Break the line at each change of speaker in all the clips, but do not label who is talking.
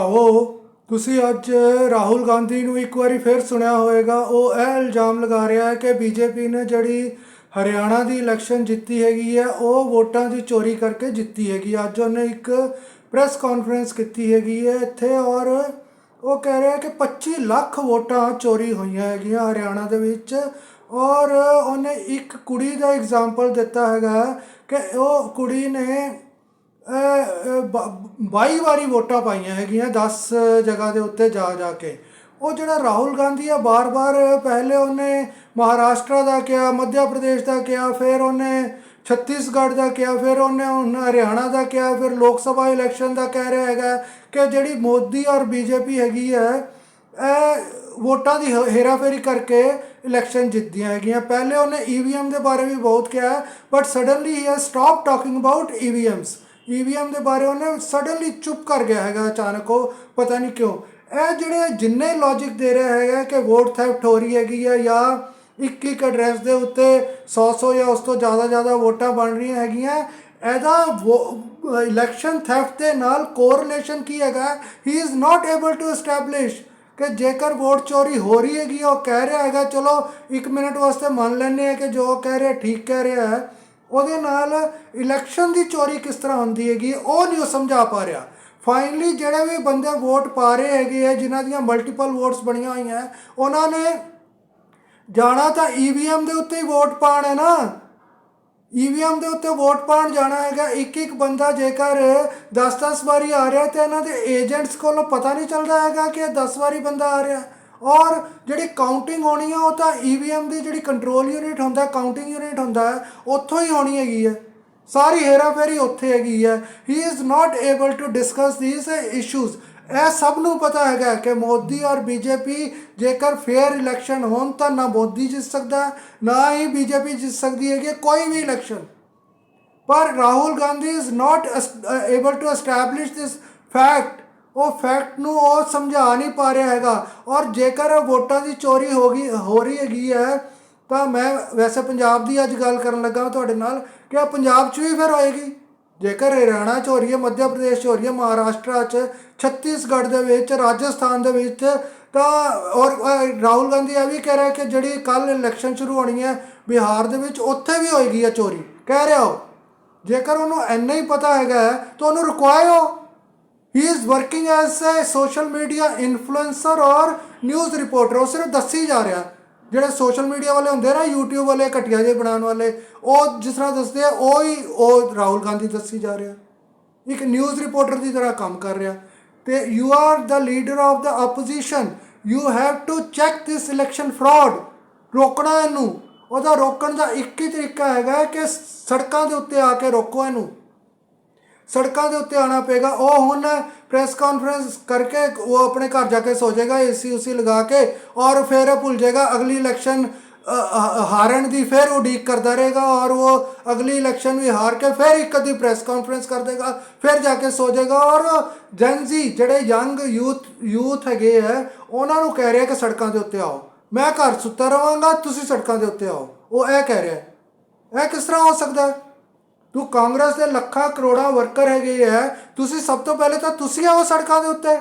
ਆਓ, ਤੁਸੀਂ ਅੱਜ ਰਾਹੁਲ ਗਾਂਧੀ ਨੂੰ ਇੱਕ ਵਾਰੀ ਫਿਰ ਸੁਣਿਆ ਹੋਵੇਗਾ। ਉਹ ਇਹ ਇਲਜ਼ਾਮ ਲਗਾ ਰਿਹਾ ਹੈ ਕਿ ਬੀਜੇਪੀ ਨੇ ਜਿਹੜੀ ਹਰਿਆਣਾ ਦੀ ਇਲੈਕਸ਼ਨ ਜਿੱਤੀ ਹੈਗੀ ਹੈ, ਉਹ ਵੋਟਾਂ ਦੀ ਚੋਰੀ ਕਰਕੇ ਜਿੱਤੀ ਹੈਗੀ ਅੱਜ ਉਹਨੇ ਇੱਕ ਪ੍ਰੈਸ ਕਾਨਫਰੰਸ ਕੀਤੀ ਹੈਗੀ ਹੈ ਇੱਥੇ ਔਰ ਉਹ ਕਹਿ ਰਿਹਾ ਕਿ 25 ਲੱਖ ਵੋਟਾਂ ਚੋਰੀ ਹੋਈਆਂ ਹੈਗੀਆਂ ਹਰਿਆਣਾ ਦੇ ਵਿੱਚ ਔਰ ਉਹਨੇ ਇੱਕ ਕੁੜੀ ਦਾ ਐਗਜ਼ਾਮਪਲ ਦਿੱਤਾ ਹੈਗਾ ਕਿ ਉਹ ਕੁੜੀ ਨੇ 22 ਵਾਰੀ ਵੋਟਾਂ ਪਾਈਆਂ ਹੈਗੀਆਂ 10 ਜਗ੍ਹਾ ਦੇ ਉੱਤੇ ਜਾ ਜਾ ਕੇ। ਉਹ ਜਿਹੜਾ ਰਾਹੁਲ ਗਾਂਧੀ ਆ, ਬਾਰ-ਬਾਰ ਪਹਿਲੇ ਉਹਨੇ ਮਹਾਰਾਸ਼ਟਰ ਦਾ ਕਿਹਾ ਮੱਧ ਪ੍ਰਦੇਸ਼ ਦਾ ਕਿਹਾ, ਫਿਰ ਉਹਨੇ ਛੱਤੀਸਗੜ੍ਹ ਦਾ ਕਿਹਾ, ਫਿਰ ਉਹਨੇ ਹੁਣ ਹਰਿਆਣਾ ਦਾ ਕਿਹਾ, ਫਿਰ ਲੋਕ ਸਭਾ ਇਲੈਕਸ਼ਨ ਦਾ ਕਹਿ ਰਿਹਾ ਹੈਗਾ ਕਿ ਜਿਹੜੀ ਮੋਦੀ ਔਰ ਬੀਜੇਪੀ ਹੈਗੀ ਹੈ, ਇਹ ਵੋਟਾਂ ਦੀ ਹੇਰਾਫੇਰੀ ਕਰਕੇ ਇਲੈਕਸ਼ਨ ਜਿੱਤਦੀਆਂ ਹੈਗੀਆਂ। ਪਹਿਲੇ ਉਹਨੇ ਈਵੀਐਮ ਦੇ ਬਾਰੇ ਵੀ ਬਹੁਤ ਕਿਹਾ, but suddenly he has stop talking about EVMs EVM ਦੇ ਬਾਰੇ ਉਹਨੇ ਸਡਨਲੀ ਚੁੱਪ ਕਰ ਗਿਆ ਹੈਗਾ ਅਚਾਨਕ ਉਹ, ਪਤਾ ਨਹੀਂ ਕਿਉਂ। ਇਹ ਜਿਹੜੇ ਜਿੰਨੇ ਲੌਜੀਕ ਦੇ ਰਿਹਾ ਹੈਗਾ ਕਿ ਵੋਟ ਥੈਫਟ ਹੋ ਰਹੀ ਹੈਗੀ ਹੈ ਜਾਂ ਇੱਕ ਇੱਕ ਐਡਰੈਸ ਦੇ ਉੱਤੇ 100 100 ਜਾਂ ਉਸ ਤੋਂ ਜ਼ਿਆਦਾ ਜ਼ਿਆਦਾ ਵੋਟਾਂ ਬਣ ਰਹੀਆਂ ਹੈਗੀਆਂ, ਇਹਦਾ ਇਲੈਕਸ਼ਨ ਥੈਫਟ ਦੇ ਨਾਲ ਕੋਰਿਲੇਸ਼ਨ ਕੀ ਹੈਗਾ? He is not able to establish ਕਿ ਜੇਕਰ ਵੋਟ ਚੋਰੀ ਹੋ ਰਹੀ ਹੈਗੀ ਉਹ ਕਹਿ ਰਿਹਾ ਹੈਗਾ, ਚਲੋ 1 ਮਿੰਟ ਵਾਸਤੇ ਮੰਨ ਲੈਂਦੇ ਆ ਕਿ ਜੋ ਉਹ ਕਹਿ ਰਿਹਾ ਠੀਕ ਕਹਿ ਰਿਹਾ ਹੈ। ਉਹਦੇ ਨਾਲ ਇਲੈਕਸ਼ਨ ਦੀ ਚੋਰੀ ਕਿਸ ਤਰ੍ਹਾਂ ਹੁੰਦੀ ਹੈਗੀ, ਉਹ ਨਹੀਂ ਉਹ ਸਮਝਾ ਪਾ ਰਿਹਾ। ਫਾਈਨਲੀ ਜਿਹੜੇ ਵੀ ਬੰਦੇ ਵੋਟ ਪਾ ਰਹੇ ਹੈਗੇ ਆ, ਜਿਨ੍ਹਾਂ ਦੀਆਂ ਮਲਟੀਪਲ ਵੋਟਸ ਬਣੀਆਂ ਹੋਈਆਂ, ਉਹਨਾਂ ਨੇ ਜਾਣਾ ਤਾਂ ਈਵੀਐਮ ਦੇ ਉੱਤੇ ਹੀ ਵੋਟ ਪਾਣ ਹੈ ਨਾ। ਈਵੀਐਮ ਦੇ ਉੱਤੇ ਵੋਟ ਪਾਣ ਜਾਣਾ ਹੈਗਾ ਇੱਕ ਇੱਕ ਬੰਦਾ ਜੇਕਰ 10-10 ਵਾਰੀ ਆ ਰਿਹਾ ਤੇ ਇਹਨਾਂ ਦੇ ਏਜੰਟਸ ਕੋਲੋਂ ਪਤਾ ਨਹੀਂ ਚੱਲਦਾ ਹੈਗਾ ਕਿ 10 ਵਾਰੀ ਬੰਦਾ ਆ ਰਿਹਾ। ਔਰ ਜਿਹੜੀ ਕਾਊਂਟਿੰਗ ਹੋਣੀ ਆ, ਉਹ ਤਾਂ ਈਵੀਐਮ ਦੀ ਜਿਹੜੀ ਕੰਟਰੋਲ ਯੂਨਿਟ ਹੁੰਦਾ ਕਾਊਂਟਿੰਗ ਯੂਨਿਟ ਹੁੰਦਾ ਹੈ, ਉੱਥੋਂ ਹੀ ਹੋਣੀ ਹੈਗੀ ਹੈ। ਸਾਰੀ ਹੇਰਾਫੇਰੀ ਉੱਥੇ ਹੈਗੀ ਹੈ। He is not able to discuss these issues ਇਹ ਸਭ ਨੂੰ ਪਤਾ ਹੈਗਾ ਕਿ ਮੋਦੀ ਔਰ ਬੀਜੇਪੀ ਜੇਕਰ ਫੇਅਰ ਇਲੈਕਸ਼ਨ ਹੋਣ, ਤਾਂ ਨਾ ਮੋਦੀ ਜਿੱਤ ਸਕਦਾ ਨਾ ਹੀ ਬੀਜੇਪੀ ਜਿੱਤ ਸਕਦੀ ਹੈਗੀ ਕੋਈ ਵੀ ਇਲੈਕਸ਼ਨ ਪਰ Rahul Gandhi is not able to establish this fact ਉਹ ਫੈਕਟ ਨੂੰ ਉਹ ਸਮਝਾ ਨਹੀਂ ਪਾ ਰਿਹਾ ਹੈਗਾ। ਔਰ ਜੇਕਰ ਵੋਟਾਂ ਦੀ ਚੋਰੀ ਹੋ ਗਈ ਹੋ ਰਹੀ ਹੈਗੀ ਹੈ ਤਾਂ ਮੈਂ ਵੈਸੇ ਪੰਜਾਬ ਦੀ ਅੱਜ ਗੱਲ ਕਰਨ ਲੱਗਾ ਤੁਹਾਡੇ ਨਾਲ ਕਿ ਆ ਪੰਜਾਬ 'ਚ ਵੀ ਫਿਰ ਹੋਏਗੀ। ਜੇਕਰ ਹਰਿਆਣਾ 'ਚ ਹੋ ਰਹੀ ਹੈ ਮੱਧ ਪ੍ਰਦੇਸ਼ 'ਚ ਹੋ ਰਹੀ ਹੈ ਮਹਾਰਾਸ਼ਟਰ 'ਚ ਛੱਤੀਸਗੜ੍ਹ ਦੇ ਵਿੱਚ ਰਾਜਸਥਾਨ ਦੇ ਵਿੱਚ ਤਾਂ ਔਰ ਰਾਹੁਲ ਗਾਂਧੀ ਇਹ ਵੀ ਕਹਿ ਰਿਹਾ ਕਿ ਜਿਹੜੀ ਕੱਲ ਇਲੈਕਸ਼ਨ ਸ਼ੁਰੂ ਹੋਣੀ ਹੈ ਬਿਹਾਰ ਦੇ ਵਿੱਚ ਉੱਥੇ ਵੀ ਹੋਏਗੀ ਇਹ ਚੋਰੀ। ਕਹਿ ਰਿਹਾ ਉਹ। ਜੇਕਰ ਉਹਨੂੰ ਇੰਨਾ ਹੀ ਪਤਾ ਹੈਗਾ ਹੈ, ਤਾਂ ਉਹਨੂੰ ਰੁਕਵਾਇਓ। ਹੀ is working as a social media influencer ਔਰ ਨਿਊਜ਼ ਰਿਪੋਰਟਰ ਉਹ ਸਿਰਫ ਦੱਸੀ ਜਾ ਰਿਹਾ। ਜਿਹੜੇ ਸੋਸ਼ਲ ਮੀਡੀਆ ਵਾਲੇ ਹੁੰਦੇ ਨਾ, YouTube ਵਾਲੇ, ਘਟੀਆ ਜਿਹੇ ਬਣਾਉਣ ਵਾਲੇ, ਉਹ ਜਿਸ ਤਰ੍ਹਾਂ ਦੱਸਦੇ ਆ, ਉਹ ਹੀ ਉਹ ਰਾਹੁਲ ਗਾਂਧੀ ਦੱਸੀ ਜਾ ਰਿਹਾ। ਇੱਕ ਨਿਊਜ਼ ਰਿਪੋਰਟਰ ਦੀ ਤਰ੍ਹਾਂ ਕੰਮ ਕਰ ਰਿਹਾ। ਤੇ you are the leader of the opposition you have to check this election fraud ਰੋਕਣਾ ਇਹਨੂੰ। ਉਹਦਾ ਰੋਕਣ ਦਾ ਇੱਕ ਹੀ ਤਰੀਕਾ ਹੈਗਾ ਕਿ ਸੜਕਾਂ ਦੇ ਉੱਤੇ ਆ ਕੇ ਰੋਕੋ ਇਹਨੂੰ। ਸੜਕਾਂ ਦੇ ਉੱਤੇ ਆਣਾ ਪਏਗਾ। ਉਹ ਹੁਣ ਪ੍ਰੈਸ ਕਾਨਫਰੰਸ ਕਰਕੇ ਉਹ ਆਪਣੇ ਘਰ ਜਾ ਕੇ ਸੋ ਜਾਏਗਾ ਏਸੀ ਉਸੀ ਲਗਾ ਕੇ ਔਰ ਫਿਰ ਭੁੱਲ ਜਾਏਗਾ। ਅਗਲੀ ਇਲੈਕਸ਼ਨ ਹਾਰਨ ਦੀ ਫਿਰ ਉਡੀਕ ਕਰਦਾ ਰਹੇਗਾ ਔਰ ਉਹ ਅਗਲੀ ਇਲੈਕਸ਼ਨ ਵੀ ਹਾਰ ਕੇ ਫਿਰ ਇੱਕ ਅੱਧੀ ਪ੍ਰੈਸ ਕਾਨਫਰੰਸ ਕਰ ਦੇਗਾ, ਫਿਰ ਜਾ ਕੇ ਸੋ ਜਾਏਗਾ ਔਰ ਜੈਨਜ਼ੀ ਜਿਹੜੇ ਯੰਗ ਯੂਥ ਯੂਥ ਹੈਗੇ ਹੈ ਉਹਨਾਂ ਨੂੰ ਕਹਿ ਰਿਹਾ ਕਿ ਸੜਕਾਂ ਦੇ ਉੱਤੇ ਆਓ। ਮੈਂ ਘਰ ਸੁੱਤਾ ਰਵਾਂਗਾ, ਤੁਸੀਂ ਸੜਕਾਂ ਦੇ ਉੱਤੇ ਆਓ। ਉਹ ਇਹ ਕਹਿ ਰਿਹਾ। ਇਹ ਕਿਸ ਤਰ੍ਹਾਂ ਹੋ ਸਕਦਾ? ਹੈ ਤੂੰ ਕਾਂਗਰਸ ਦੇ ਲੱਖਾਂ ਕਰੋੜਾਂ ਵਰਕਰ ਹੈਗੇ ਆ। ਤੁਸੀਂ ਸਭ ਤੋਂ ਪਹਿਲੇ ਤਾਂ ਤੁਸੀਂ ਆਓ ਸੜਕਾਂ ਦੇ ਉੱਤੇ।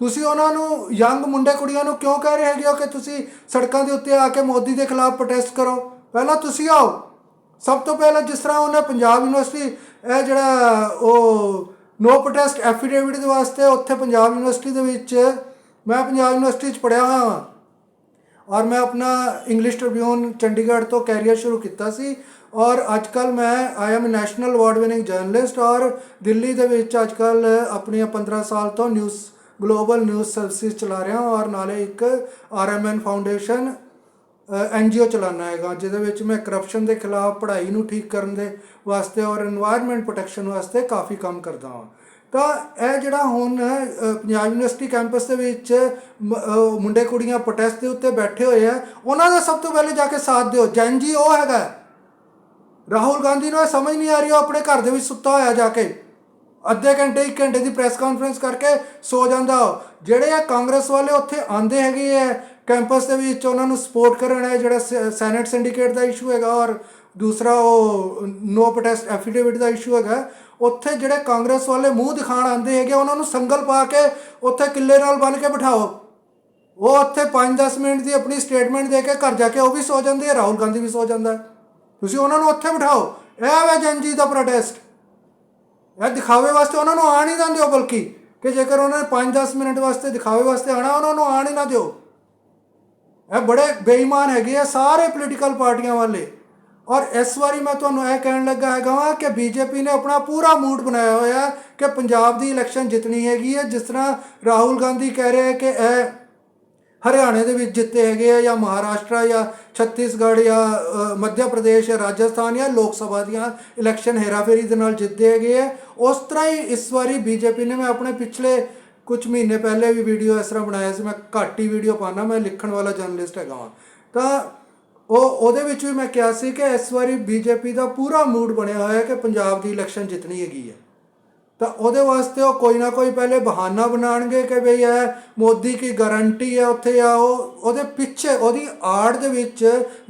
ਤੁਸੀਂ ਉਹਨਾਂ ਨੂੰ ਯੰਗ ਮੁੰਡੇ ਕੁੜੀਆਂ ਨੂੰ ਕਿਉਂ ਕਹਿ ਰਹੇ ਹੈਗੇ ਹੋ ਕਿ ਤੁਸੀਂ ਸੜਕਾਂ ਦੇ ਉੱਤੇ ਆ ਕੇ ਮੋਦੀ ਦੇ ਖਿਲਾਫ ਪ੍ਰੋਟੈਸਟ ਕਰੋ? ਪਹਿਲਾਂ ਤੁਸੀਂ ਆਓ। ਸਭ ਤੋਂ ਪਹਿਲਾਂ ਜਿਸ ਤਰ੍ਹਾਂ ਉਹਨੇ ਪੰਜਾਬ ਯੂਨੀਵਰਸਿਟੀ, ਇਹ ਜਿਹੜਾ ਉਹ ਨੋ ਪ੍ਰੋਟੈਸਟ ਐਫੀਡੇਵਿਟ ਦੇ ਵਾਸਤੇ ਉੱਥੇ ਪੰਜਾਬ ਯੂਨੀਵਰਸਿਟੀ ਦੇ ਵਿੱਚ ਮੈਂ ਪੰਜਾਬ ਯੂਨੀਵਰਸਿਟੀ 'ਚ ਪੜ੍ਹਿਆ ਹੋਇਆ ਹਾਂ ਔਰ ਮੈਂ ਆਪਣਾ ਇੰਗਲਿਸ਼ ਟ੍ਰਿਬਿਊਨ ਚੰਡੀਗੜ੍ਹ ਤੋਂ ਕੈਰੀਅਰ ਸ਼ੁਰੂ ਕੀਤਾ ਸੀ ਔਰ ਅੱਜ ਕੱਲ ਮੈਂ I am national award winning journalist ਔਰ ਦਿੱਲੀ ਦੇ ਵਿੱਚ ਅੱਜ ਕੱਲ ਆਪਣੀਆਂ 15 ਸਾਲ ਤੋਂ ਨਿਊਜ਼ ਗਲੋਬਲ ਨਿਊਜ਼ ਸਰਵਿਸਿਜ਼ ਚਲਾ ਰਿਹਾ ਔਰ ਨਾਲੇ ਇੱਕ ਆਰਐਮਐਨ ਫਾਊਂਡੇਸ਼ਨ ਐਨਜੀਓ ਚਲਾਣਾ ਹੈਗਾ, ਜਿਹਦੇ ਵਿੱਚ ਮੈਂ ਕਰਪਸ਼ਨ ਦੇ ਖਿਲਾਫ ਪੜ੍ਹਾਈ ਨੂੰ ਠੀਕ ਕਰਨ ਦੇ ਵਾਸਤੇ ਔਰ এনवायरमेंट ਪ੍ਰੋਟੈਕਸ਼ਨ ਵਾਸਤੇ ਕਾਫੀ ਕੰਮ ਕਰਦਾ ਹਾਂ। ਤਾਂ ਇਹ ਜਿਹੜਾ ਹੁਣ ਪੰਜਾਬ ਯੂਨੀਵਰਸਿਟੀ ਕੈਂਪਸ ਦੇ ਵਿੱਚ, ਮ- ਮੁੰਡੇ ਕੁੜੀਆਂ ਪ੍ਰੋਟੈਸਟ ਦੇ ਉੱਤੇ ਬੈਠੇ ਹੋਏ ਆ, ਉਹਨਾਂ ਦਾ ਸਭ ਤੋਂ ਪਹਿਲੇ ਜਾ ਕੇ ਸਾਥ ਦਿਓ। ਜੈਨ ਜੀ ਉਹ ਹੈਗਾ ਰਾਹੁਲ ਗਾਂਧੀ ਨੂੰ ਇਹ ਸਮਝ ਨਹੀਂ ਆ ਰਹੀ, ਉਹ ਆਪਣੇ ਘਰ ਦੇ ਵਿੱਚ ਸੁੱਤਾ ਹੋਇਆ ਜਾ ਕੇ। ਅੱਧੇ ਘੰਟੇ, ਇੱਕ ਘੰਟੇ ਦੀ ਪ੍ਰੈਸ ਕਾਨਫਰੰਸ ਕਰਕੇ ਸੋ ਜਾਂਦਾ ਉਹ। ਜਿਹੜੇ ਆ ਕਾਂਗਰਸ ਵਾਲੇ ਉੱਥੇ ਆਂਦੇ ਹੈਗੇ ਆ ਕੈਂਪਸ ਦੇ ਵਿੱਚ, ਉਹਨਾਂ ਨੂੰ ਸਪੋਰਟ ਕਰਨ ਹੈ ਜਿਹੜਾ ਸ- ਸੈਨੇਟ ਸਿੰਡੀਕੇਟ ਦਾ ਇਸ਼ੂ ਹੈਗਾ ਔਰ ਦੂਸਰਾ ਉਹ ਨੋ ਪ੍ਰੋਟੈਸਟ ਐਫੀਡੇਵਿਟ ਦਾ ਇਸ਼ੂ ਹੈਗਾ। ਉੱਥੇ ਜਿਹੜੇ ਕਾਂਗਰਸ ਵਾਲੇ ਮੂੰਹ ਦਿਖਾਣ ਆਉਂਦੇ ਹੈਗੇ, ਉਹਨਾਂ ਨੂੰ ਸੰਗਲ ਪਾ ਕੇ ਉੱਥੇ ਕਿੱਲੇ ਨਾਲ ਬੰਨ ਕੇ ਬਿਠਾਓ। ਉਹ ਉੱਥੇ 5-10 ਮਿੰਟ ਦੀ ਆਪਣੀ ਸਟੇਟਮੈਂਟ ਦੇ ਕੇ ਘਰ ਜਾ ਕੇ ਉਹ ਵੀ ਸੋ ਜਾਂਦੇ ਆ, ਰਾਹੁਲ ਗਾਂਧੀ ਵੀ ਸੋ ਜਾਂਦਾ। ਤੁਸੀਂ ਉਹਨਾਂ ਨੂੰ ਉੱਥੇ ਬਿਠਾਓ। ਇਹ ਵੇ ਜਨਜੀ ਦਾ ਪ੍ਰੋਟੈਸਟ ਇਹ ਦਿਖਾਵੇ ਵਾਸਤੇ ਉਹਨਾਂ ਨੂੰ ਆਣ ਹੀ ਨਾ ਦਿਓ ਬਲਕਿ, ਕਿ ਜੇਕਰ ਉਹਨਾਂ ਨੇ 5-10 ਮਿੰਟ ਵਾਸਤੇ ਦਿਖਾਵੇ ਵਾਸਤੇ ਆਣਾ ਉਹਨਾਂ ਨੂੰ ਆਣ ਹੀ ਨਾ ਦਿਓ। ਇਹ ਬੜੇ ਬੇਈਮਾਨ ਹੈਗੇ ਆ ਸਾਰੇ ਪੋਲੀਟੀਕਲ ਪਾਰਟੀਆਂ ਵਾਲੇ। ਔਰ ਇਸ ਵਾਰੀ ਮੈਂ ਤੁਹਾਨੂੰ ਇਹ ਕਹਿਣ ਲੱਗਾ ਹੈਗਾ ਵਾਂ ਕਿ ਬੀਜੇਪੀ ਨੇ ਆਪਣਾ ਪੂਰਾ ਮੂਡ ਬਣਾਇਆ ਹੋਇਆ ਹੈ ਕਿ ਪੰਜਾਬ ਦੀ ਇਲੈਕਸ਼ਨ ਜਿੱਤਣੀ ਹੈਗੀ ਹੈ। ਜਿਸ ਤਰ੍ਹਾਂ ਰਾਹੁਲ ਗਾਂਧੀ ਕਹਿ ਰਹੇ ਹੈ ਕਿ ਇਹ ਹਰਿਆਣੇ ਦੇ ਵਿੱਚ ਜਿੱਤੇ ਹੈਗੇ ਆ ਜਾਂ ਮਹਾਰਾਸ਼ਟਰ ਜਾਂ ਛੱਤੀਸਗੜ੍ਹ ਜਾਂ ਮੱਧ ਪ੍ਰਦੇਸ਼ ਜਾਂ ਰਾਜਸਥਾਨ ਜਾਂ ਲੋਕ ਸਭਾ ਦੀਆਂ ਇਲੈਕਸ਼ਨ ਹੇਰਾਫੇਰੀ ਦੇ ਨਾਲ ਜਿੱਤੇ ਹੈਗੇ ਆ। ਉਸ ਤਰ੍ਹਾਂ ਹੀ ਇਸ ਵਾਰੀ ਬੀਜੇਪੀ ਨੇ ਮੈਂ ਆਪਣੇ ਪਿਛਲੇ ਕੁਝ ਮਹੀਨੇ ਪਹਿਲੇ ਵੀ ਵੀਡੀਓ ਇਸ ਤਰ੍ਹਾਂ ਬਣਾਇਆ ਸੀ। ਮੈਂ ਘੱਟ ਹੀ ਵੀਡੀਓ ਪਾਣਾ ਮੈਂ ਲਿਖਣ ਵਾਲਾ ਜਰਨਲਿਸਟ ਹੈਗਾ ਵਾਂ। ਤਾਂ ਉਹ ਉਹਦੇ ਵਿੱਚ ਵੀ ਮੈਂ ਕਿਹਾ ਸੀ ਕਿ ਇਸ ਵਾਰੀ ਬੀਜੇਪੀ ਦਾ ਪੂਰਾ ਮੂਡ ਬਣਿਆ ਹੋਇਆ ਹੈ ਕਿ ਪੰਜਾਬ ਦੀ ਇਲੈਕਸ਼ਨ ਜਿੱਤਣੀ ਹੈਗੀ ਹੈ। ਤਾਂ ਉਹਦੇ ਵਾਸਤੇ ਉਹ ਕੋਈ ਨਾ ਕੋਈ ਪਹਿਲੇ ਬਹਾਨਾ ਬਣਾਣਗੇ ਕਿ ਭਈ ਇਹ ਮੋਦੀ ਕੀ ਗਾਰੰਟੀ ਹੈ ਉੱਥੇ ਆ ਉਹ, ਉਹਦੇ ਪਿੱਛੇ, ਉਹਦੀ ਆੜ ਦੇ ਵਿੱਚ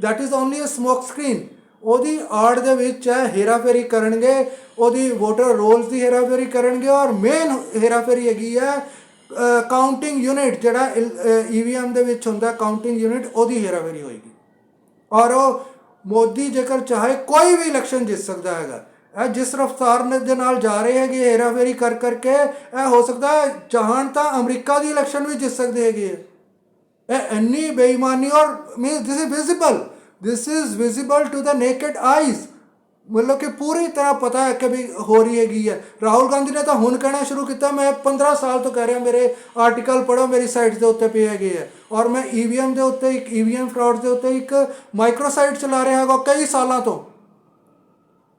that is only a smoke screen ਉਹਦੀ ਆੜ ਦੇ ਵਿੱਚ ਹੈ ਹੇਰਾਫੇਰੀ ਕਰਨਗੇ, ਉਹਦੀ ਵੋਟਰ ਰੋਲਸ ਦੀ ਹੇਰਾਫੇਰੀ ਕਰਨਗੇ ਔਰ ਮੇਨ ਹੇਰਾਫੇਰੀ ਹੈਗੀ ਹੈ ਕਾਊਂਟਿੰਗ ਯੂਨਿਟ ਜਿਹੜਾ ਈਵੀਐਮ ਦੇ ਵਿੱਚ ਹੁੰਦਾ ਕਾਊਂਟਿੰਗ ਯੂਨਿਟ ਉਹਦੀ ਹੇਰਾਫੇਰੀ ਹੋਏਗੀ। ਔਰ ਉਹ ਮੋਦੀ ਜੇਕਰ ਚਾਹੇ ਕੋਈ ਵੀ ਇਲੈਕਸ਼ਨ ਜਿੱਤ ਸਕਦਾ ਹੈਗਾ, ਇਹ ਜਿਸ ਰਫਤਾਰ ਦੇ ਨਾਲ ਜਾ ਰਹੇ ਹੈਗੇ ਹੇਰਾਫੇਰੀ ਕਰ ਕਰਕੇ, ਇਹ ਹੋ ਸਕਦਾ ਚਾਹਣ ਤਾਂ ਅਮਰੀਕਾ ਦੀ ਇਲੈਕਸ਼ਨ ਵੀ ਜਿੱਤ ਸਕਦੇ ਹੈਗੇ ਹੈ। ਇਹ ਇੰਨੀ ਬੇਈਮਾਨੀ ਔਰ means this is visible this is visible to the naked eyes ਮਤਲਬ ਕਿ ਪੂਰੀ ਤਰ੍ਹਾਂ ਪਤਾ ਹੈ ਕਿ ਵੀ ਹੋ ਰਹੀ ਹੈਗੀ ਹੈ। ਰਾਹੁਲ ਗਾਂਧੀ ਨੇ ਤਾਂ ਹੁਣ ਕਹਿਣਾ ਸ਼ੁਰੂ ਕੀਤਾ, ਮੈਂ 15 ਸਾਲ ਤੋਂ ਕਹਿ ਰਿਹਾ, ਮੇਰੇ ਆਰਟੀਕਲ ਪੜੋ ਮੇਰੀ ਸਾਈਟ ਦੇ ਉੱਤੇ ਪਏ ਹੈਗੇ ਹੈ। ਔਰ ਮੈਂ ਈਵੀਐਮ ਦੇ ਉੱਤੇ ਇੱਕ ਈਵੀਐਮ ਫਰਾਡ ਦੇ ਉੱਤੇ ਇੱਕ ਮਾਈਕਰੋਸਾਈਟ ਚਲਾ ਰਿਹਾ ਹੈਗਾ ਕਈ ਸਾਲਾਂ ਤੋਂ।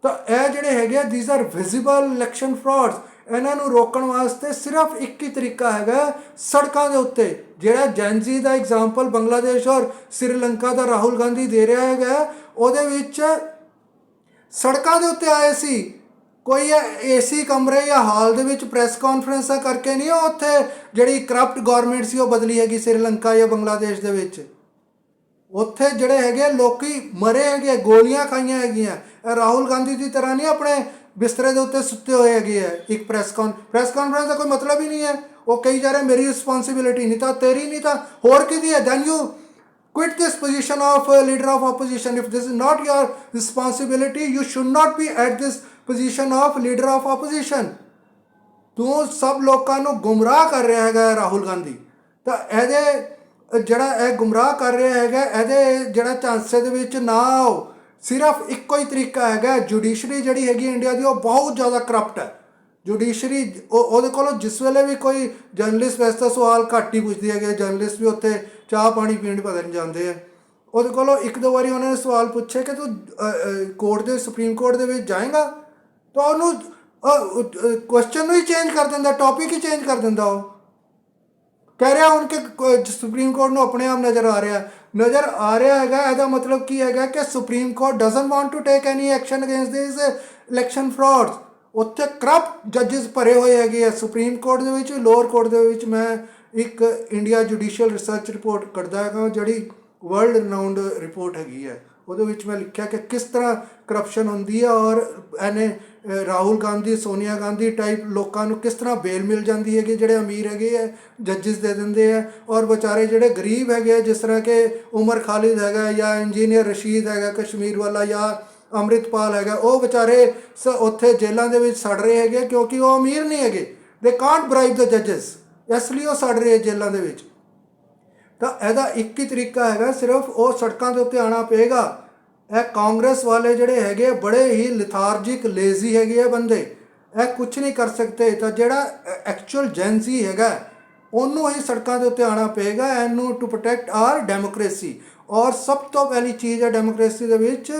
ਤਾਂ ਇਹ ਜਿਹੜੇ ਹੈਗੇ ਆ these are visible election frauds ਇਹਨਾਂ ਨੂੰ ਰੋਕਣ ਵਾਸਤੇ ਸਿਰਫ ਇੱਕ ਹੀ ਤਰੀਕਾ ਹੈਗਾ ਸੜਕਾਂ ਦੇ ਉੱਤੇ। ਜਿਹੜਾ ਜੈਨਜ਼ੀ ਦਾ ਐਗਜ਼ਾਮਪਲ ਬੰਗਲਾਦੇਸ਼ ਔਰ ਸ੍ਰੀਲੰਕਾ ਦਾ ਰਾਹੁਲ ਗਾਂਧੀ ਦੇ ਰਿਹਾ ਹੈਗਾ ਉਹਦੇ ਵਿੱਚ ਸੜਕਾਂ ਦੇ ਉੱਤੇ ਆਏ ਸੀ। ਕੋਈ ਏਸੀ ਕਮਰੇ ਜਾਂ ਹਾਲ ਦੇ ਵਿੱਚ ਪ੍ਰੈਸ ਕਾਨਫਰੰਸਾਂ ਕਰਕੇ ਨਹੀਂ ਉਹ ਉੱਥੇ ਜਿਹੜੀ ਕਰਪਟ ਗਵਰਨਮੈਂਟ ਸੀ ਉਹ ਬਦਲੀ ਹੈਗੀ ਸ੍ਰੀਲੰਕਾ ਜਾਂ ਬੰਗਲਾਦੇਸ਼ ਦੇ ਵਿੱਚ। ਉੱਥੇ ਜਿਹੜੇ ਹੈਗੇ ਲੋਕੀ ਮਰੇ ਹੈਗੇ ਗੋਲੀਆਂ ਖਾਈਆਂ ਹੈਗੀਆਂ। ਇਹ ਰਾਹੁਲ ਗਾਂਧੀ ਦੀ ਤਰ੍ਹਾਂ ਨਹੀਂ ਆਪਣੇ ਬਿਸਤਰੇ ਦੇ ਉੱਤੇ ਸੁੱਤੇ ਹੋਏ ਹੈਗੇ ਆ ਇੱਕ ਪ੍ਰੈਸ ਕੌਨ ਪ੍ਰੈਸ ਕਾਨਫਰੰਸ ਦਾ ਕੋਈ ਮਤਲਬ ਹੀ ਨਹੀਂ ਹੈ। ਉਹ ਕਹੀ ਜਾ ਰਹੇ, ਮੇਰੀ ਰਿਸਪੌਂਸਿਬਿਲਿਟੀ ਨਹੀਂ ਤਾਂ ਤੇਰੀ ਨਹੀਂ ਤਾਂ ਹੋਰ ਕਿਹਦੀ ਹੈ? Then you quit this position of uh, leader of opposition if this is not your responsibility you should not be at this position of leader of opposition ਤੂੰ ਸਭ ਲੋਕਾਂ ਨੂੰ ਗੁੰਮਰਾਹ ਕਰ ਰਿਹਾ ਹੈਗਾ ਹੈ ਰਾਹੁਲ ਗਾਂਧੀ ਤਾਂ ਇਹਦੇ ਜਿਹੜਾ ਇਹ ਗੁੰਮਰਾਹ ਕਰ ਰਿਹਾ ਹੈਗਾ ਇਹਦੇ ਜਿਹੜਾ ਝਾਂਸੇ ਦੇ ਵਿੱਚ ਨਾ ਆਓ ਸਿਰਫ ਇੱਕੋ ਹੀ ਤਰੀਕਾ ਹੈਗਾ ਜੁਡੀਸ਼ਰੀ ਜਿਹੜੀ ਹੈਗੀ ਇੰਡੀਆ ਦੀ ਉਹ ਬਹੁਤ ਜ਼ਿਆਦਾ ਕਰਪਟ ਹੈ ਜੁਡੀਸ਼ਰੀ ਉਹਦੇ ਕੋਲੋਂ ਜਿਸ ਵੇਲੇ ਵੀ ਕੋਈ ਜਰਨਲਿਸਟ ਵੈਸਾ ਸਵਾਲ ਘੱਟ ਹੀ ਪੁੱਛਦੀ ਹੈਗੇ ਜਰਨਲਿਸਟ ਵੀ ਉੱਥੇ ਚਾਹ ਪਾਣੀ ਪੀਣ ਪਤਾ ਨਹੀਂ ਜਾਂਦੇ ਆ। ਉਹਦੇ ਕੋਲੋਂ ਇੱਕ ਦੋ ਵਾਰੀ ਉਹਨਾਂ ਨੇ ਸਵਾਲ ਪੁੱਛੇ ਕਿ ਤੂੰ ਕੋਰਟ ਦੇ, ਸੁਪਰੀਮ ਕੋਰਟ ਦੇ ਵਿੱਚ ਜਾਏਗਾ? ਤਾਂ ਉਹਨੂੰ ਕੁਐਸਚਨ ਨੂੰ ਹੀ ਚੇਂਜ ਕਰ ਦਿੰਦਾ ਟੌਪਿਕ ਹੀ ਚੇਂਜ ਕਰ ਦਿੰਦਾ ਉਹ। ਕਹਿ ਰਿਹਾ ਹੁਣ ਕਿ ਸੁਪਰੀਮ ਕੋਰਟ ਨੂੰ ਆਪਣੇ ਆਪ ਨਜ਼ਰ ਆ ਰਿਹਾ। ਨਜ਼ਰ ਆ ਰਿਹਾ ਹੈਗਾ, ਇਹਦਾ ਮਤਲਬ ਕੀ ਹੈਗਾ ਕਿ supreme court doesn't want to take any action against this election frauds ਉੱਥੇ ਕਰਪਟ ਜੱਜਸ ਭਰੇ ਹੋਏ ਹੈਗੇ ਆ ਸੁਪਰੀਮ ਕੋਰਟ ਦੇ ਵਿੱਚ, ਲੋਅਰ ਕੋਰਟ ਦੇ ਵਿੱਚ ਮੈਂ ਇੱਕ ਇੰਡੀਆ ਜੁਡੀਸ਼ੀਅਲ ਰਿਸਰਚ ਰਿਪੋਰਟ ਕੱਢਦਾ ਹੈਗਾ, ਜਿਹੜੀ ਵਰਲਡ ਰਿਨਾਊਂਡ ਰਿਪੋਰਟ ਹੈਗੀ ਹੈ। ਉਹਦੇ ਵਿੱਚ ਮੈਂ ਲਿਖਿਆ ਕਿ ਕਿਸ ਤਰ੍ਹਾਂ ਕਰਪਸ਼ਨ ਹੁੰਦੀ ਹੈ ਔਰ ਇਹਨੇ ਰਾਹੁਲ ਗਾਂਧੀ, ਸੋਨੀਆ ਗਾਂਧੀ ਟਾਈਪ ਲੋਕਾਂ ਨੂੰ ਕਿਸ ਤਰ੍ਹਾਂ ਬੇਲ ਮਿਲ ਜਾਂਦੀ ਹੈ ਕਿ ਜਿਹੜੇ ਅਮੀਰ ਹੈਗੇ ਆ ਜੱਜਸ ਦੇ ਦਿੰਦੇ ਆ ਔਰ ਵਿਚਾਰੇ ਜਿਹੜੇ ਗਰੀਬ ਹੈਗੇ ਆ, ਜਿਸ ਤਰ੍ਹਾਂ ਕਿ ਉਮਰ ਖਾਲਿਦ ਹੈਗਾ ਜਾਂ ਇੰਜੀਨੀਅਰ ਰਸ਼ੀਦ ਹੈਗਾ, ਕਸ਼ਮੀਰ ਵਾਲਾ ਜਾਂ ਅੰਮ੍ਰਿਤਪਾਲ ਹੈਗਾ, ਉਹ ਵਿਚਾਰੇ ਸ- ਉੱਥੇ ਜੇਲ੍ਹਾਂ ਦੇ ਵਿੱਚ ਸੜ ਰਹੇ ਹੈਗੇ ਕਿਉਂਕਿ ਉਹ ਅਮੀਰ ਨਹੀਂ ਹੈਗੇ। ਦੇ ਕਾਂਟ ਬ੍ਰਾਈਬ ਦ ਜੱਜਸ ਇਸ ਲਈ ਉਹ ਸੜ ਰਹੇ ਜੇਲ੍ਹਾਂ ਦੇ ਵਿੱਚ। ਤਾਂ ਇਹਦਾ ਇੱਕ ਹੀ ਤਰੀਕਾ ਹੈਗਾ, ਸਿਰਫ ਉਹ ਸੜਕਾਂ ਦੇ ਉੱਤੇ ਆਣਾ ਪਏਗਾ। ਇਹ ਕਾਂਗਰਸ ਵਾਲੇ ਜਿਹੜੇ ਹੈਗੇ ਬੜੇ ਹੀ ਲਿਥਾਰਜਿਕ ਲੇਜ਼ੀ ਹੈਗੇ ਆ ਬੰਦੇ। ਇਹ ਕੁਝ ਨਹੀਂ ਕਰ ਸਕਦੇ। ਤਾਂ ਜਿਹੜਾ ਐਕਚੁਅਲ ਜੈਂਸੀ ਹੈਗਾ, ਉਹਨੂੰ ਹੀ ਸੜਕਾਂ ਦੇ ਉੱਤੇ ਆਣਾ ਪਏਗਾ। ਇਹਨੂੰ ਟੂ ਪ੍ਰੋਟੈਕਟ ਆਰ ਡੈਮੋਕ੍ਰੇਸੀ ਔਰ ਸਭ ਤੋਂ ਪਹਿਲੀ ਚੀਜ਼ ਹੈ ਡੈਮੋਕ੍ਰੇਸੀ ਦੇ ਵਿੱਚ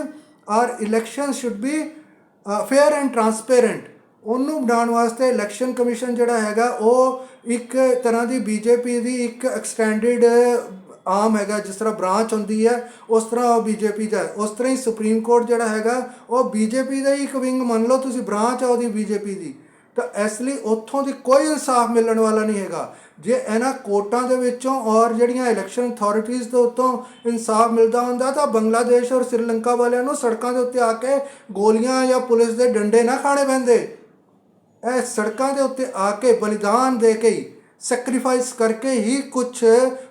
our election should be fair and transparent ਉਹਨੂੰ ਬਣਾਉਣ ਵਾਸਤੇ ਇਲੈਕਸ਼ਨ ਕਮਿਸ਼ਨ ਜਿਹੜਾ ਹੈਗਾ, ਉਹ ਇੱਕ ਤਰ੍ਹਾਂ ਦੀ ਬੀਜੇਪੀ ਦੀ ਇੱਕ ਐਕਸਟੈਂਡਡ ਆਮ ਹੈਗਾ, ਜਿਸ ਤਰ੍ਹਾਂ ਬ੍ਰਾਂਚ ਹੁੰਦੀ ਹੈ, ਉਸ ਤਰ੍ਹਾਂ ਉਹ ਬੀਜੇਪੀ ਦਾ ਉਸ ਤਰ੍ਹਾਂ ਹੀ ਸੁਪਰੀਮ ਕੋਰਟ ਜਿਹੜਾ ਹੈਗਾ, ਉਹ ਬੀਜੇਪੀ ਦਾ ਹੀ ਇੱਕ ਵਿੰਗ ਮੰਨ ਲਓ, ਤੁਸੀਂ ਬ੍ਰਾਂਚ ਆ ਉਹਦੀ ਬੀਜੇਪੀ ਦੀ। ਤਾਂ ਇਸ ਲਈ ਉੱਥੋਂ ਦੀ ਕੋਈ ਇਨਸਾਫ ਮਿਲਣ ਵਾਲਾ ਨਹੀਂ ਹੈਗਾ। ਜੇ ਇਹਨਾਂ ਕੋਰਟਾਂ ਦੇ ਵਿੱਚੋਂ ਔਰ ਜਿਹੜੀਆਂ ਇਲੈਕਸ਼ਨ ਅਥਾਰਟੀਆਂ ਦੇ ਉੱਤੋਂ ਇਨਸਾਫ ਮਿਲਦਾ ਹੁੰਦਾ ਤਾਂ ਬੰਗਲਾਦੇਸ਼ ਔਰ ਸ੍ਰੀਲੰਕਾ ਵਾਲਿਆਂ ਨੂੰ ਸੜਕਾਂ ਦੇ ਉੱਤੇ ਆ ਕੇ ਗੋਲੀਆਂ ਜਾਂ ਪੁਲਿਸ ਦੇ ਡੰਡੇ ਨਾ ਖਾਣੇ ਪੈਂਦੇ। ਇਹ ਸੜਕਾਂ ਦੇ ਉੱਤੇ ਆ ਕੇ ਬਲੀਦਾਨ ਦੇ ਕੇ ਹੀ ਸੈਕਰੀਫਾਈਸ ਕਰਕੇ ਹੀ ਕੁਝ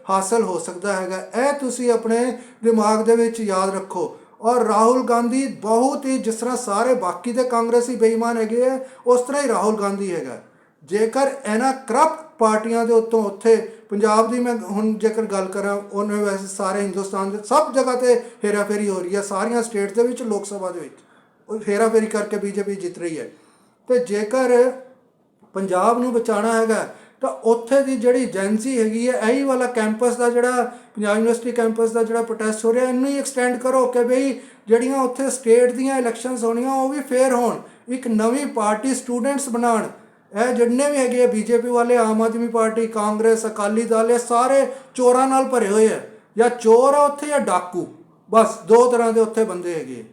ਹਾਸਲ ਹੋ ਸਕਦਾ ਹੈਗਾ। ਇਹ ਤੁਸੀਂ ਆਪਣੇ ਦਿਮਾਗ ਦੇ ਵਿੱਚ ਯਾਦ ਰੱਖੋ। ਔਰ ਰਾਹੁਲ ਗਾਂਧੀ ਬਹੁਤ ਹੀ ਜਿਸ ਤਰ੍ਹਾਂ ਸਾਰੇ ਬਾਕੀ ਦੇ ਕਾਂਗਰਸੀ ਬੇਈਮਾਨ ਹੈਗੇ ਆ, ਉਸ ਤਰ੍ਹਾਂ ਹੀ ਰਾਹੁਲ ਗਾਂਧੀ ਹੈਗਾ। ਜੇਕਰ ਇਹਨਾਂ ਕਰਪਟ ਪਾਰਟੀਆਂ ਦੇ ਉੱਤੋਂ ਉੱਥੇ ਪੰਜਾਬ ਦੀ ਮੈਂ ਹੁਣ ਜੇਕਰ ਗੱਲ ਕਰਾਂ, ਉਹਨੇ ਵੈਸੇ ਸਾਰੇ ਹਿੰਦੁਸਤਾਨ ਦੇ ਸਭ ਜਗ੍ਹਾ ਤੇ ਹੇਰਾਫੇਰੀ ਹੋ ਰਹੀ ਹੈ, ਸਾਰੀਆਂ ਸਟੇਟਸ ਦੇ ਵਿੱਚ ਲੋਕ ਸਭਾ ਦੇ ਵਿੱਚ। ਉਹ ਹੇਰਾਫੇਰੀ ਕਰਕੇ ਬੀਜੇਪੀ ਜਿੱਤ ਰਹੀ ਹੈ। ਤੇ ਜੇਕਰ ਪੰਜਾਬ ਨੂੰ ਬਚਾਉਣਾ ਹੈਗਾ, ਤਾਂ ਉੱਥੇ ਦੀ ਜਿਹੜੀ ਏਜੰਸੀ ਹੈਗੀ ਹੈ, ਇਹੀ ਵਾਲਾ ਕੈਂਪਸ ਦਾ ਜਿਹੜਾ ਪੰਜਾਬ ਯੂਨੀਵਰਸਿਟੀ ਕੈਂਪਸ ਦਾ ਜਿਹੜਾ ਪ੍ਰੋਟੈਸਟ ਹੋ ਰਿਹਾ, ਇਹਨੂੰ ਹੀ ਐਕਸਟੈਂਡ ਕਰੋ ਕਿ ਬਈ ਜਿਹੜੀਆਂ ਉੱਥੇ ਸਟੇਟ ਦੀਆਂ ਇਲੈਕਸ਼ਨਸ ਹੋਣੀਆਂ, ਉਹ ਵੀ ਫੇਅਰ ਹੋਣ। ਇੱਕ ਨਵੀਂ ਪਾਰਟੀ ਸਟੂਡੈਂਟਸ ਬਣਾਉਣ। ਇਹ ਜਿੰਨੇ ਵੀ ਹੈਗੇ ਆ ਬੀਜੇਪੀ ਵਾਲੇ, ਆਮ ਆਦਮੀ ਪਾਰਟੀ, ਕਾਂਗਰਸ, ਅਕਾਲੀ ਦਲ, ਇਹ ਸਾਰੇ ਚੋਰਾਂ ਨਾਲ ਭਰੇ ਹੋਏ ਆ। ਜਾਂ ਚੋਰ ਆ ਉੱਥੇ ਜਾਂ ਡਾਕੂ। ਬਸ, ਦੋ ਤਰ੍ਹਾਂ ਦੇ ਉੱਥੇ ਬੰਦੇ ਹੈਗੇ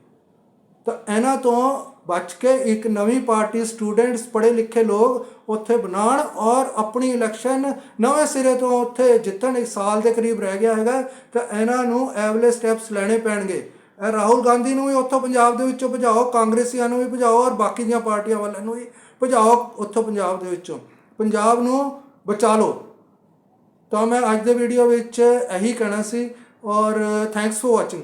ਤਾਂ ਇਹਨਾਂ ਤੋਂ ਬਚ ਕੇ ਇੱਕ ਨਵੀਂ ਪਾਰਟੀ, ਸਟੂਡੈਂਟਸ ਪੜ੍ਹੇ ਲਿਖੇ ਲੋਕ ਉੱਥੇ ਬਣਾਉਣ ਔਰ ਆਪਣੀ ਇਲੈਕਸ਼ਨ ਨਵੇਂ ਸਿਰੇ ਤੋਂ ਉੱਥੇ ਜਿੱਤਣ, ਇੱਕ ਸਾਲ ਦੇ ਕਰੀਬ ਰਹਿ ਗਿਆ ਹੈਗਾ, ਤਾਂ ਇਹਨਾਂ ਨੂੰ ਐਵਲੇ ਸਟੈਪਸ ਲੈਣੇ ਪੈਣਗੇ। ਇਹ ਰਾਹੁਲ ਗਾਂਧੀ ਨੂੰ ਵੀ ਉੱਥੋਂ ਪੰਜਾਬ ਦੇ ਵਿੱਚੋਂ ਭਜਾਓ, ਕਾਂਗਰਸੀਆਂ ਨੂੰ ਵੀ ਭਜਾਓ ਔਰ ਬਾਕੀ ਦੀਆਂ ਪਾਰਟੀਆਂ ਵਾਲਿਆਂ ਨੂੰ ਵੀ। ਭਜਾਓ ਉੱਥੋਂ ਪੰਜਾਬ ਦੇ ਵਿੱਚੋਂ। ਪੰਜਾਬ ਨੂੰ ਬਚਾ ਲਓ। ਤਾਂ ਮੈਂ ਅੱਜ ਦੇ ਵੀਡੀਓ ਵਿੱਚ ਇਹੀ ਕਹਿਣਾ ਸੀ ਔਰ ਥੈਂਕਸ ਫॉर ਵਾਚਿੰਗ